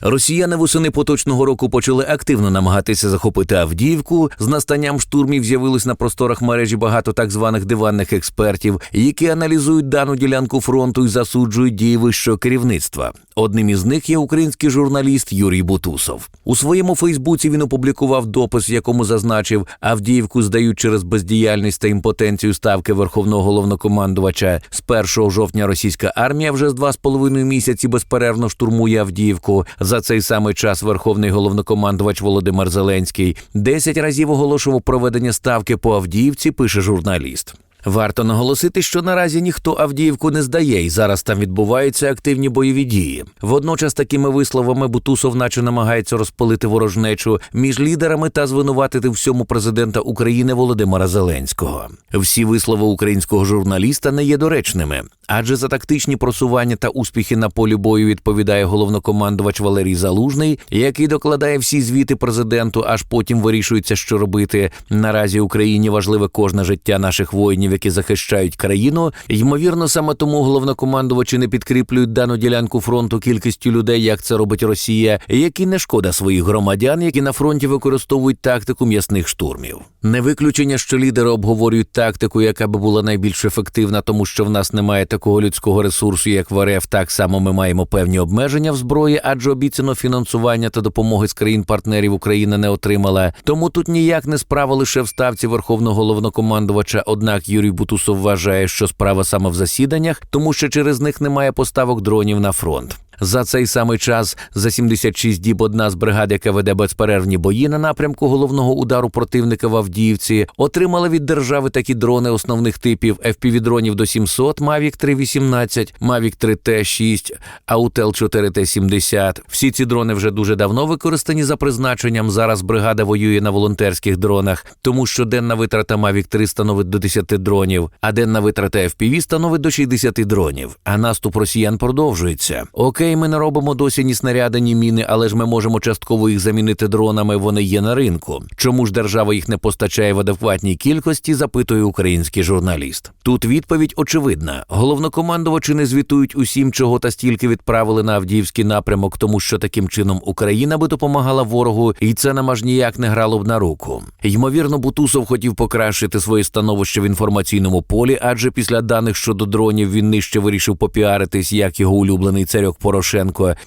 Росіяни восени поточного року почали активно намагатися захопити Авдіївку. З настанням штурмів з'явилось на просторах мережі багато так званих диванних експертів, які аналізують дану ділянку фронту і засуджують дії вищого керівництва. Одним із них є український журналіст Юрій Бутусов. У своєму Фейсбуці він опублікував допис, в якому зазначив, Авдіївку здають через бездіяльність та імпотенцію ставки верховного головнокомандувача. З 1 жовтня російська армія вже з два з половиною місяці безперервно штурмує Авдіївку. За цей самий час верховний головнокомандувач Володимир Зеленський 10 разів оголошував проведення ставки по Авдіївці. Пише журналіст. Варто наголосити, що наразі ніхто Авдіївку не здає, і зараз там відбуваються активні бойові дії. Водночас такими висловами Бутусов, наче намагається розпалити ворожнечу між лідерами та звинуватити всьому президента України Володимира Зеленського. Всі вислови українського журналіста не є доречними, адже за тактичні просування та успіхи на полі бою відповідає головнокомандувач Валерій Залужний, який докладає всі звіти президенту, аж потім вирішується, що робити. Наразі Україні важливе кожне життя наших воїнів, які захищають країну. Ймовірно, саме тому головнокомандувачі не підкріплюють дану ділянку фронту кількістю людей, як це робить Росія, які не шкода своїх громадян, які на фронті використовують тактику м'ясних штурмів. Не виключення, що лідери обговорюють тактику, яка би була найбільш ефективна, тому що в нас немає такого людського ресурсу, як в РФ. Так само ми маємо певні обмеження в зброї, адже обіцяно фінансування та допомоги з країн-партнерів Україна не отримала. Тому тут ніяк не справа лише в ставці верховного головнокомандувача. Однак Юрій Бутусов вважає, що справа саме в засіданнях, тому що через них немає поставок дронів на фронт. За цей самий час за 76 діб одна з бригад, яка веде безперервні бої на напрямку головного удару противника в Авдіївці, отримала від держави такі дрони основних типів FPV-дронів до 700, Mavic 318, Mavic 3T6, Autel 4T70. Всі ці дрони вже дуже давно використані за призначенням. Зараз бригада воює на волонтерських дронах, тому що денна витрата Mavic 3 становить до 10 дронів, а денна витрата FPV становить до 60 дронів. А наступ росіян продовжується. Окей, ми не робимо досі ні снаряди, ні міни, але ж ми можемо частково їх замінити дронами. Вони є на ринку. Чому ж держава їх не постачає в адекватній кількості? запитує український журналіст. Тут відповідь очевидна: головнокомандувачі не звітують усім, чого та стільки відправили на Авдіївський напрямок, тому що таким чином Україна би допомагала ворогу, і це нам аж ніяк не грало б на руку. Ймовірно, Бутусов хотів покращити своє становище в інформаційному полі, адже після даних щодо дронів він нижче вирішив попіаритись, як його улюблений царьок Порошенко,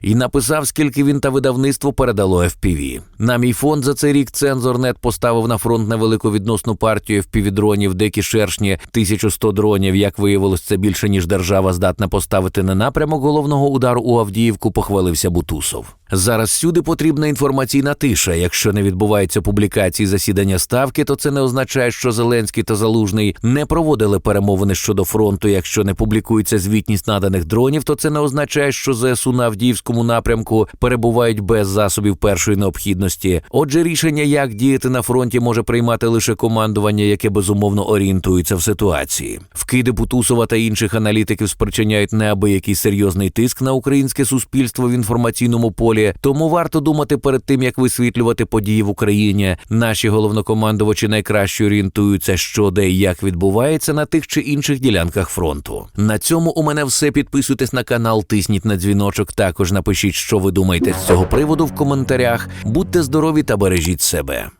і написав, скільки він та видавництво передало FPV. На мій фонд за цей рік Цензорнет поставив на фронт невелику відносну партію FPV дронів, дикі шершні 1100 дронів. Як виявилось, це більше ніж держава здатна поставити на напрямок головного удару у Авдіївку. Похвалився Бутусов. Зараз всюди потрібна інформаційна тиша. Якщо не відбувається публікації засідання ставки, то це не означає, що Зеленський та Залужний не проводили перемовини щодо фронту. Якщо не публікується звітність наданих дронів, то це не означає, що ЗСУ на Авдіївському напрямку перебувають без засобів першої необхідності. Отже, рішення, як діяти на фронті, може приймати лише командування, яке безумовно орієнтується в ситуації. Вкиди Бутусова та інших аналітиків спричиняють неабиякий серйозний тиск на українське суспільство в інформаційному полі. Тому варто думати перед тим, як висвітлювати події в Україні. Наші головнокомандувачі найкраще орієнтуються, що де і як відбувається на тих чи інших ділянках фронту. На цьому у мене все. Підписуйтесь на канал, тисніть на дзвіночок. Також напишіть, що ви думаєте з цього приводу в коментарях. Будьте здорові та бережіть себе.